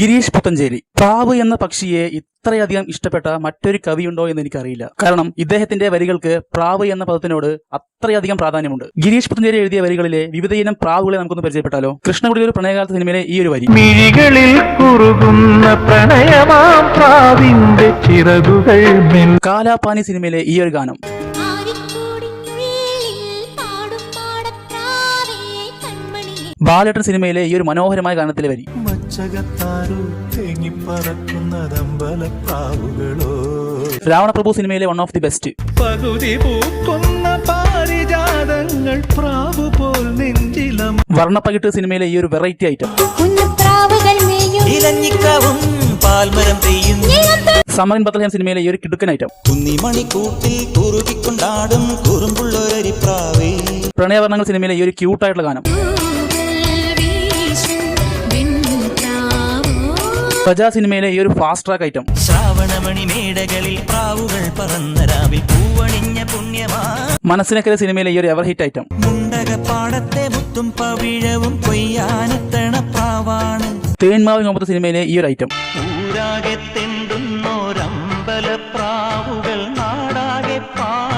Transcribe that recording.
ഗിരീഷ് പുത്തഞ്ചേരി. പ്രാവ് എന്ന പക്ഷിയെ ഇത്രയധികം ഇഷ്ടപ്പെട്ട മറ്റൊരു കവിയുണ്ടോ എന്ന് എനിക്കറിയില്ല. കാരണം ഇദ്ദേഹത്തിന്റെ വരികൾക്ക് പ്രാവ് എന്ന പദത്തിനോട് അത്രയധികം പ്രാധാന്യമുണ്ട്. ഗിരീഷ് പുത്തഞ്ചേരി എഴുതിയ വരികളിലെ വിവിധയിനം പ്രാവുകളെ നമുക്കൊന്ന് പരിചയപ്പെട്ടാലോ? കൃഷ്ണകുടിയുടെ ഒരു പ്രണയകാലത്ത് സിനിമയിലെ ഈ ഒരു വരി. മിഴികളിൽ കുറുകുന്ന പ്രണയമാം പ്രാവിന്റെ ചിറകുകൾ മെൽ. കാലാപാനി സിനിമയിലെ ഈ ഒരു ഗാനം. ബാലേട്ടൻ സിനിമയിലെ ഈ ഒരു മനോഹരമായ ഗാനത്തിലെ വരി. മച്ചകത്താരു തേങ്ങിപ്പറക്കുന്നതമ്പല പ്രാവുകളോ രാവണപ്രഭു സിനിമയിലെ വൺ ഓഫ് ദി ബെസ്റ്റ് പകുതി പൂക്കുന്ന പാരിജാതങ്ങൾ പ്രാവു പോൽ നെഞ്ചിലം വർണപ്പകിട്ട് സിനിമയിലെ ഈ ഒരു വെറൈറ്റി ഐറ്റം ഇലഞ്ഞിക്കാവും പാൽമരം പെയ്യും സമരൻ ബത്തലഹം സിനിമയിലെ ഈ ഒരു കിടുക്കൻ ഐറ്റം കുന്നിമണിക്കൂട്ടിൽ കുറുകിക്കൊണ്ടാടും കുറുമ്പുള്ളൊരരിപ്രാവേ. പ്രണയവർണങ്ങൾ സിനിമയിലെ ഈ ഒരു ക്യൂട്ടായിട്ടുള്ള ഗാനം. പ്രജാ സിനിമയിലെ ഈ ഒരു ഫാസ്റ്റ് ട്രാക്ക് ഐറ്റം ശ്രാവണമണി മേടകളിൽ പ്രാവുകൾ പറന്ന രാവിൽ പൂവണിഞ്ഞ പുണ്യമാ. മനസ്സിനക്കര സിനിമയിലെ ഈ ഒരു എവർ ഹിറ്റ് ഐറ്റം മുണ്ടകപ്പാടത്തെ മുത്തും പവിഴവും കൊയ്യാനെത്തണ പ്രാവാണ്. തേന്മാവിൻ മുമ്പത്തെ സിനിമയിലെ ഈ ഒരു ഐറ്റം ഊരാകെ തെണ്ടുന്നോരമ്പല പ്രാവുകൾ നാടാകെ പാടി.